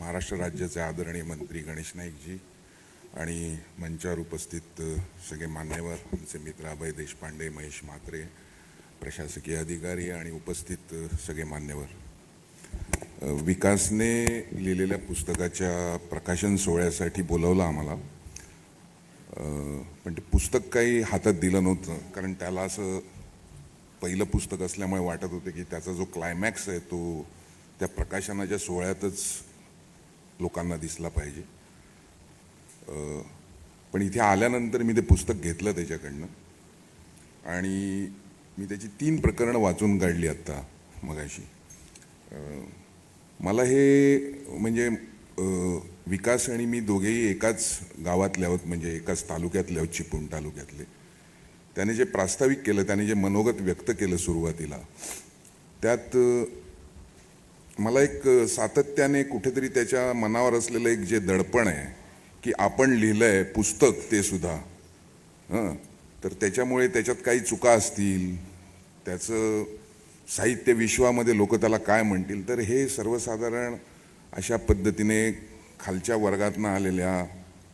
महाराष्ट्र राज्याचे आदरणीय मंत्री गणेश नाईकजी आणि मंचावर उपस्थित सगळे मान्यवर आमचे मित्र अभय देशपांडे महेश म्हात्रे प्रशासकीय अधिकारी आणि उपस्थित सगळे मान्यवर. विकासने लिहिलेल्या पुस्तकाच्या प्रकाशन सोहळ्यासाठी बोलवलं आम्हाला. पण ते पुस्तक काही हातात दिलं नव्हतं कारण त्याला असं पहिलं पुस्तक असल्यामुळे वाटत होते की त्याचा जो क्लायमॅक्स आहे तो त्या प्रकाशनाच्या सोहळ्यातच लोकांना दिसला पाहिजे. पण इथे आल्यानंतर मी ते पुस्तक घेतलं त्याच्याकडनं. आणि मी त्याची तीन प्रकरणं वाचून काढली आत्ता मगाशी. मला हे म्हणजे विकास आणि मी दोघेही एकाच गावातले आहोत म्हणजे एकाच तालुक्यातले आहोत चिपळूण तालुक्यातले. त्याने जे प्रास्ताविक केलं त्याने जे मनोगत व्यक्त केलं सुरुवातीला त्यात मला एक सातत्याने कुठेतरी त्याच्या मनावर असलेलं एक जे दडपण आहे की आपण लिहिलं आहे पुस्तक ते सुद्धा हं. तर त्याच्यामुळे त्याच्यात काही चुका असतील त्याचं साहित्य विश्वामध्ये लोक त्याला काय म्हणतील तर हे सर्वसाधारण अशा पद्धतीने खालच्या वर्गातनं आलेल्या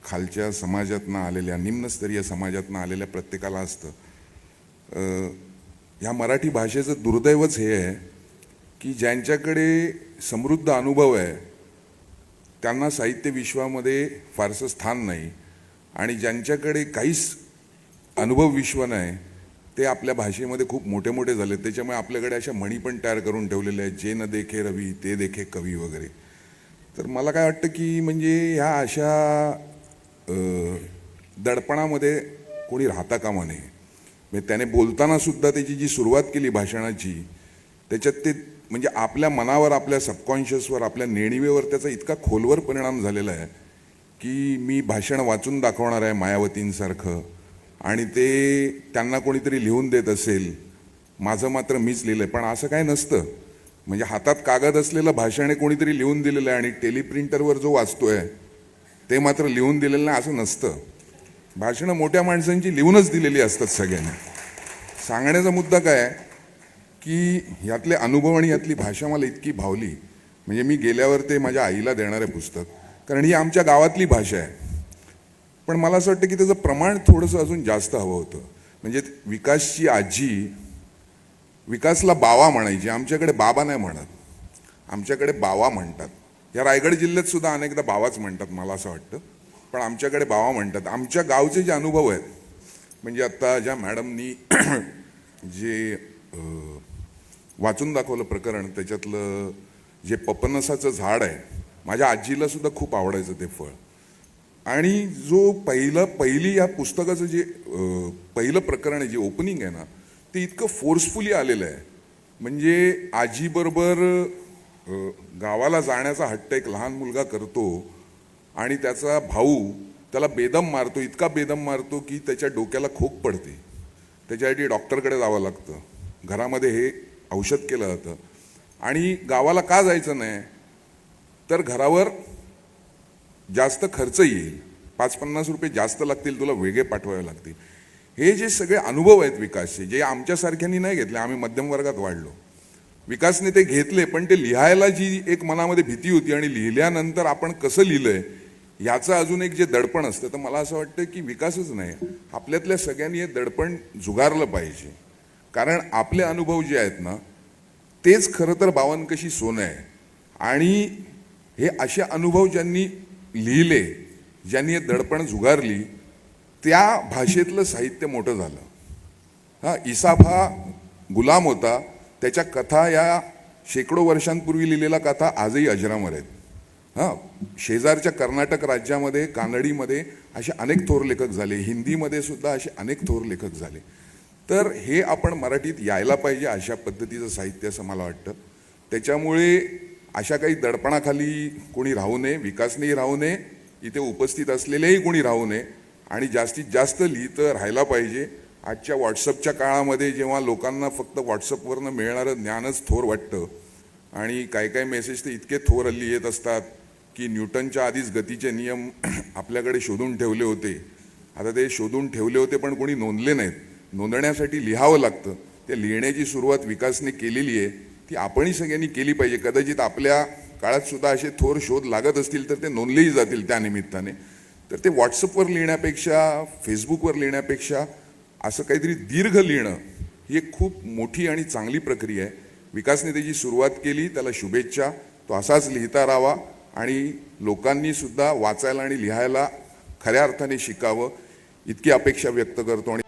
खालच्या समाजातनं आलेल्या निम्नस्तरीय समाजातनं आलेल्या प्रत्येकाला असतं. ह्या मराठी भाषेचं दुर्दैवच हे आहे की ज्यांच्याकडे समृद्ध अनुभव आहे त्यांना साहित्य विश्वामध्ये फारसं स्थान नाही आणि ज्यांच्याकडे काहीच अनुभव विश्व नाही ते आपल्या भाषेमध्ये खूप मोठे मोठे झाले. त्याच्यामुळे आपल्याकडे अशा म्हणी पण तयार करून ठेवलेल्या आहेत जे न देखे रवी ते देखे कवी वगैरे. तर मला काय वाटतं की म्हणजे ह्या अशा दडपणामध्ये कोणी राहता कामा नये. म्हणजे त्याने बोलताना सुद्धा त्याची जी सुरुवात केली भाषणाची त्याच्यात ते म्हणजे आपल्या मनावर आपल्या सबकॉन्शियसवर आपल्या नेणिवेवर त्याचा इतका खोलवर परिणाम झालेला आहे की मी भाषण वाचून दाखवणार आहे मायावतींसारखं. आणि ते त्यांना कोणीतरी लिहून देत असेल. माझं मात्र मीच लिहिलं आहे पण असं काय नसतं. म्हणजे हातात कागद असलेलं भाषण हे कोणीतरी लिहून दिलेलं आहे आणि टेलिप्रिंटरवर जो वाचतो आहे ते मात्र लिहून दिलेलं नाही असं नसतं. भाषणं मोठ्या माणसांची लिहूनच दिलेली असतात सगळ्यांना. सांगण्याचा मुद्दा काय आहे? की यातले अनुभव आणि यातली भाषा मला इतकी भावली. म्हणजे मी गेल्यावर ते माझ्या आईला देणारे पुस्तक. कारण ही आमच्या गावातली भाषा आहे. पण मला असं वाटतं की त्याचं प्रमाण थोडंसं अजून जास्त हवं होतं. म्हणजे विकासची आजी विकासला बावा म्हणायची. आमच्याकडे बाबा नाही म्हणत. आमच्याकडे बावा म्हणतात. या रायगड जिल्ह्यात सुद्धा अनेकदा बावाच म्हणतात मला असं वाटतं. पण आमच्याकडे बावा म्हणतात. आमच्या गावचे जे अनुभव आहेत म्हणजे आत्ता ज्या मॅडमनी जे वाचून दाखवलं प्रकरण त्याच्यातलं जे पपनसाचं झाड आहे माझ्या आजीला सुद्धा खूप आवडायचं ते फळ. आणि जो पहिलं पहिली या पुस्तकाचं जे पहिलं प्रकरण आहे जे ओपनिंग आहे ना ते इतकं फोर्सफुली आलेलं आहे. म्हणजे आजीबरोबर गावाला जाण्याचा हट्ट एक लहान मुलगा करतो आणि त्याचा भाऊ त्याला बेदम मारतो इतका बेदम मारतो की त्याच्या डोक्याला खोक पडते. त्याच्यासाठी डॉक्टरकडे जावं लागतं. घरामध्ये हे औषध केलं जातं. आणि गावाला का जायचं नाही? तर घरावर जास्त खर्च येईल. पाच पन्नास रुपये जास्त लागतील तुला वेगळे पाठवावे लागतील. हे जे सगळे अनुभव आहेत विकासचे जे आमच्यासारख्यांनी नाही घेतले आम्ही मध्यम वर्गात वाढलो. विकासने ते घेतले पण ते लिहायला जी एक मनामध्ये भीती होती आणि लिहिल्यानंतर आपण कसं लिहिलंय याचं अजून एक जे दडपण असतं तर मला असं वाटतं की विकासच नाही. आपल्यातल्या सगळ्यांनी हे दडपण जुगारलं पाहिजे. कारण आपले अनुभव जे आहेत ना तेच खरं तर बावनकशी सोनं आहे. आणि हे असे अनुभव ज्यांनी लिहिले ज्यांनी हे दडपण झुगारली त्या भाषेतलं साहित्य मोठं झालं. हां इसाफा गुलाम होता. त्याच्या कथा या शेकडो वर्षांपूर्वी लिहिलेल्या कथा आजही अजरामर आहेत. हां शेजारच्या कर्नाटक राज्यामध्ये कानडीमध्ये असे अनेक थोर लेखक झाले. हिंदीमध्ये सुद्धा असे अनेक थोर लेखक झाले. तर हे आपण मराठीत यायला पाहिजे अशा पद्धतीचं साहित्य असं मला वाटतं. त्याच्यामुळे अशा काही दडपणाखाली कोणी राहू नये विकासनेही राहू नये इथे उपस्थित असलेलेही कोणी राहू नये आणि जास्तीत जास्त लिहितं राहायला पाहिजे. आजच्या व्हॉट्सअपच्या काळामध्ये जेव्हा लोकांना फक्त व्हॉट्सअपवरनं मिळणारं ज्ञानच थोर वाटतं आणि काही काही मेसेज तर इतके थोर हल्ली येत असतात की न्यूटनच्या आधीच गतीचे नियम आपल्याकडे शोधून ठेवले होते. आता ते शोधून ठेवले होते पण कोणी नोंदले नाहीत. नोंदण्यासाठी लिहावं लागतं. ते लिहिण्याची सुरुवात विकासने केलेली आहे. ती आपणही सगळ्यांनी केली पाहिजे. कदाचित आपल्या काळात सुद्धा असे थोर शोध लागत असतील तर ते नोंदलेही जातील त्या निमित्ताने. तर ते व्हॉट्सअपवर लिहिण्यापेक्षा फेसबुकवर लिहिण्यापेक्षा असं काहीतरी दीर्घ लिहिणं ही एक खूप मोठी आणि चांगली प्रक्रिया आहे. विकासने त्याची सुरुवात केली त्याला शुभेच्छा. तो असाच लिहिता राहावा आणि लोकांनीसुद्धा वाचायला आणि लिहायला खऱ्या अर्थाने शिकावं इतकी अपेक्षा व्यक्त करतो आणि